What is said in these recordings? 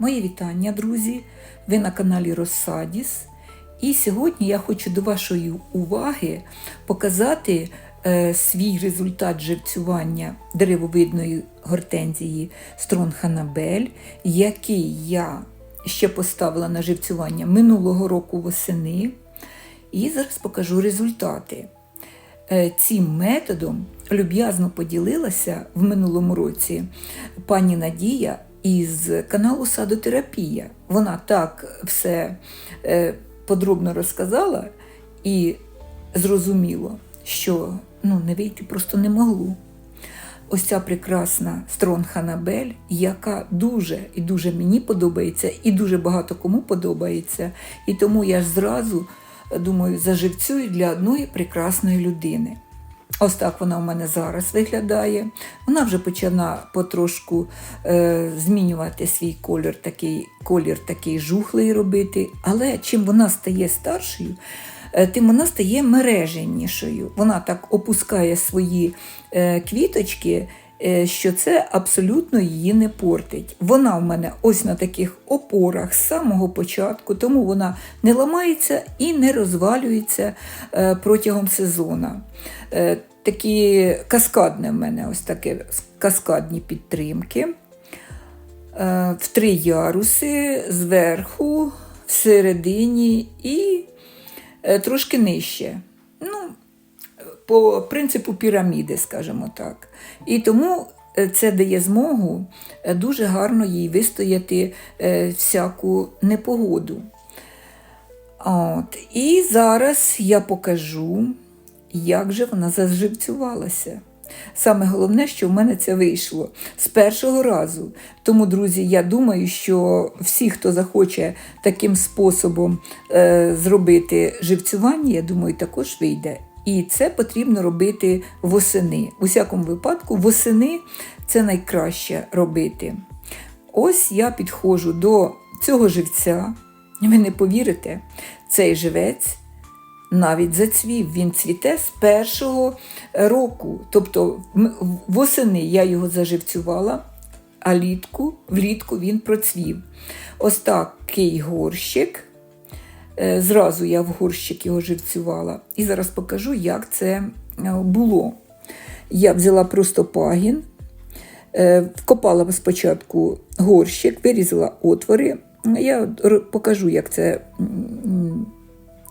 Мої вітання, друзі! Ви на каналі Розсадіс. І сьогодні я хочу до вашої уваги показати е, свій результат живцювання деревовидної гортензії Стронханабель, який я ще поставила на живцювання минулого року восени. І зараз покажу результати. Е, Цим методом люб'язно поділилася в минулому році пані Надія із каналу Садотерапія. Вона так все е, подробно розказала і зрозуміло, що ну, не вийти просто не могло. Ось ця прекрасна Строн Ханабель, яка дуже і дуже мені подобається, і дуже багато кому подобається. І тому я ж зразу думаю, заживцюю для одної прекрасної людини. Ось так вона у мене зараз виглядає. Вона вже почала потрошку е, змінювати свій колір, такий колір такий жухлий робити. Але чим вона стає старшою, е, тим вона стає мереженішою. Вона так опускає свої е, квіточки, що це абсолютно її не портить. Вона в мене ось на таких опорах з самого початку, тому вона не ламається і не розвалюється е, протягом сезону. Е, Такі каскадне в мене ось таке каскадні підтримки. Е, В три яруси зверху, всередині і е, трошки нижче. Ну, по принципу піраміди, скажімо так. І тому е, це дає змогу е, дуже гарно їй вистояти е, всяку непогоду. От. І зараз я покажу, як же вона заживцювалася. Саме головне, що в мене це вийшло з першого разу. Тому, друзі, я думаю, що всі, хто захоче таким способом е, зробити живцювання, я думаю, також вийде. І це потрібно робити восени. У всякому випадку, восени це найкраще робити. Ось я підходжу до цього живця. Ви не повірите, цей живець навіть зацвів. Він цвіте з першого року. Тобто восени я його заживцювала, а літку, влітку він процвів. Ось такий горщик. Е, Зразу я в горщик його живцювала. І зараз покажу, як це е, було. Я взяла просто пагін, е, вкопала спочатку горщик, вирізала отвори. Я покажу, як це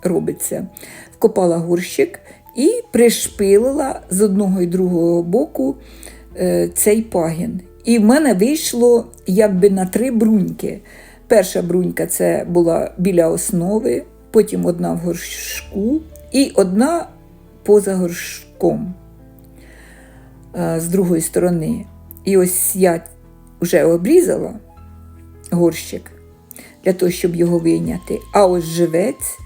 робиться. Вкопала горщик і пришпилила з одного і другого боку цей пагін. І в мене вийшло якби на три бруньки. Перша брунька це була біля основи, потім одна в горшку і одна поза горшком е, з другої сторони. І ось я вже обрізала горщик для того, щоб його вийняти. А ось живець,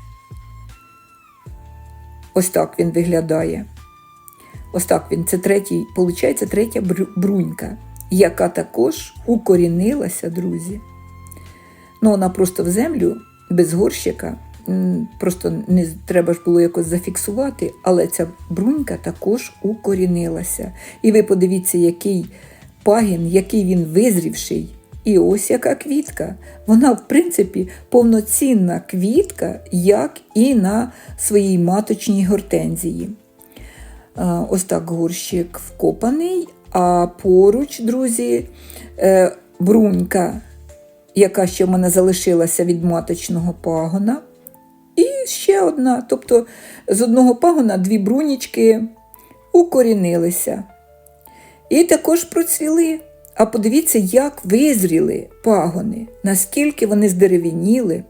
ось так він виглядає. Ось так він. Це третій, виходить, третя брунька, яка також укорінилася, друзі. Ну, вона просто в землю без горщика. Просто не треба ж було якось зафіксувати, але ця брунька також укорінилася. І ви подивіться, який пагін, який він визрівший. І ось яка квітка. Вона, в принципі, повноцінна квітка, як і на своїй маточній гортензії. Ось так горщик вкопаний, а поруч, друзі, е, брунька, яка ще в мене залишилася від маточного пагона. І ще одна. Тобто з одного пагона дві брунічки укорінилися. І також процвіли. А подивіться, як визріли пагони, наскільки вони здерев'яніли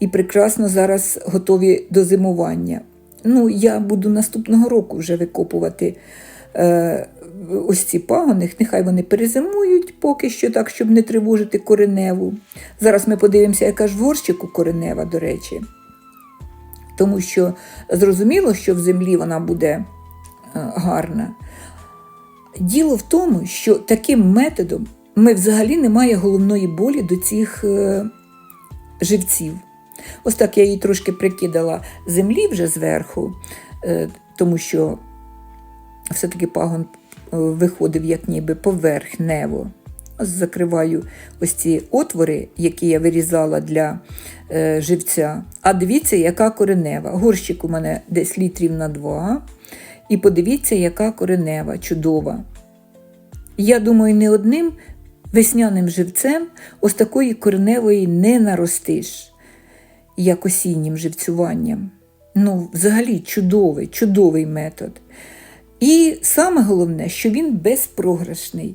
і прекрасно зараз готові до зимування. Ну, я буду наступного року вже викопувати е, ось ці пагони. Нехай вони перезимують поки що так, щоб не тривожити кореневу. Зараз ми подивимося, яка ж в горщику коренева, до речі. Тому що зрозуміло, що в землі вона буде е, гарна. Діло в тому, що таким методом ми взагалі не має головної болі до цих е, живців. Ось так я їй трошки прикидала землі вже зверху, е, тому що все-таки пагон виходив як ніби поверхнево. Закриваю ось ці отвори, які я вирізала для е, живця. А дивіться, яка коренева. Горщик у мене десь літрів на 2. І подивіться, яка коренева, чудова. Я думаю, не одним весняним живцем ось такої кореневої не наростиш, як осіннім живцюванням. Ну, взагалі, чудовий, чудовий метод. І саме головне, що він безпрограшний.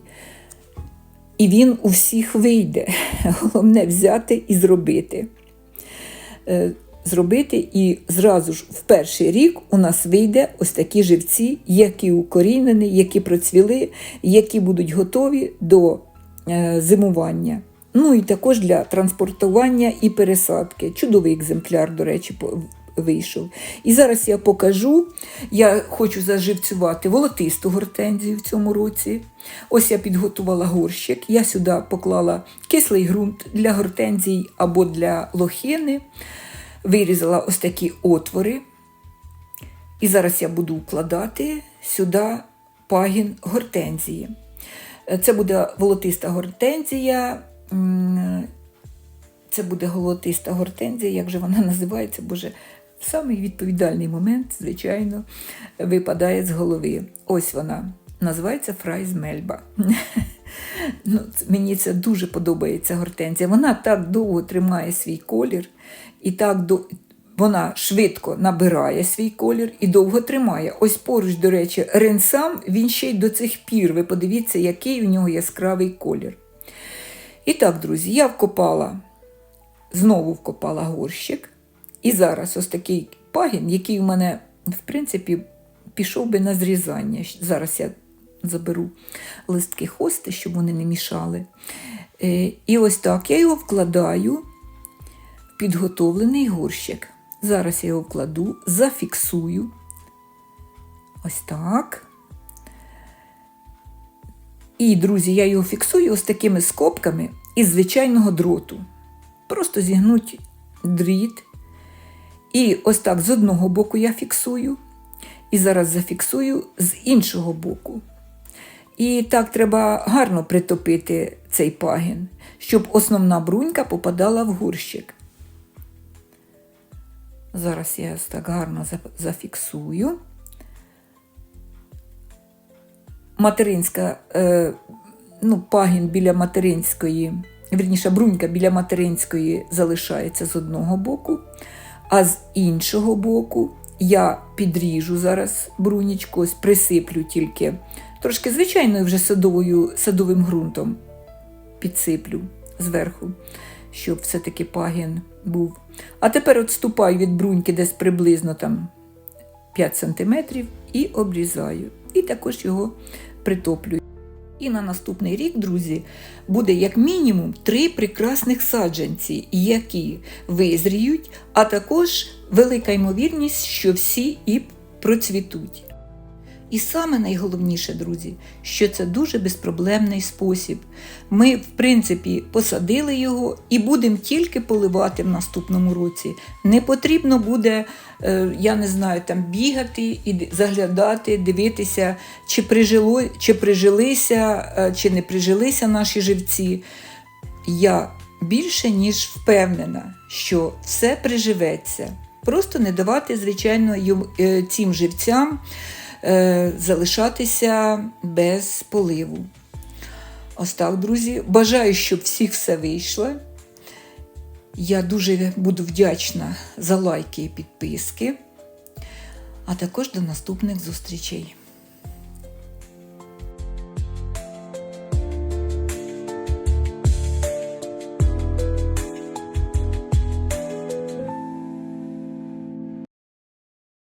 І він у всіх вийде. Головне взяти і зробити. Е, Зробити, і зразу ж в перший рік у нас вийде ось такі живці, які укорінені, які процвіли, які будуть готові до е, зимування. Ну і також для транспортування і пересадки. Чудовий екземпляр, до речі, вийшов. І зараз я покажу. Я хочу заживцювати волотисту гортензію в цьому році. Ось я підготувала горщик. Я сюди поклала кислий ґрунт для гортензій або для лохини. Вирізала ось такі отвори. І зараз я буду вкладати сюди пагін гортензії. Це буде волотиста гортензія. Це буде волотиста гортензія, як же вона називається, боже, самий відповідальний момент, звичайно, випадає з голови. Ось вона. Називається Фрайз Мельба. Ну, мені це дуже подобається гортензія. Вона так довго тримає свій колір, і так до... вона швидко набирає свій колір і довго тримає. Ось поруч, до речі, ренсам, він ще й до цих пір. Ви подивіться, який у нього яскравий колір. І так, друзі, я вкопала, знову вкопала горщик. І зараз ось такий пагін, який у мене, в принципі, пішов би на зрізання. Зараз я заберу листки хости, щоб вони не мішали. Е, І ось так я його вкладаю в підготовлений горщик. Зараз я його вкладу, зафіксую. Ось так. І, друзі, я його фіксую ось такими скобками із звичайного дроту. Просто зігнуть дріт. І ось так з одного боку я фіксую, і зараз зафіксую з іншого боку. І так треба гарно притопити цей пагін, щоб основна брунька попадала в горщик. Зараз я ось так гарно зафіксую. Материнська, е, ну, пагін біля материнської, вірніше, брунька біля материнської залишається з одного боку, а з іншого боку я підріжу зараз брунічку, ось присиплю тільки трошки звичайною вже садовою, садовим ґрунтом підсиплю зверху, щоб все-таки пагін був. А тепер відступаю від бруньки десь приблизно там 5 см і обрізаю. І також його притоплюю. І на наступний рік, друзі, буде як мінімум три прекрасних саджанці, які визріють, а також велика ймовірність, що всі і процвітуть. І саме найголовніше, друзі, що це дуже безпроблемний спосіб. Ми, в принципі, посадили його і будемо тільки поливати в наступному році. Не потрібно буде, е, я не знаю, там бігати і заглядати, дивитися, чи, прижило, чи прижилися, е, чи не прижилися наші живці. Я більше ніж впевнена, що все приживеться. Просто не давати, звичайно, е, цим живцям залишатися без поливу. Ось так, друзі. Бажаю, щоб всіх все вийшло. Я дуже буду вдячна за лайки і підписки. А також до наступних зустрічей.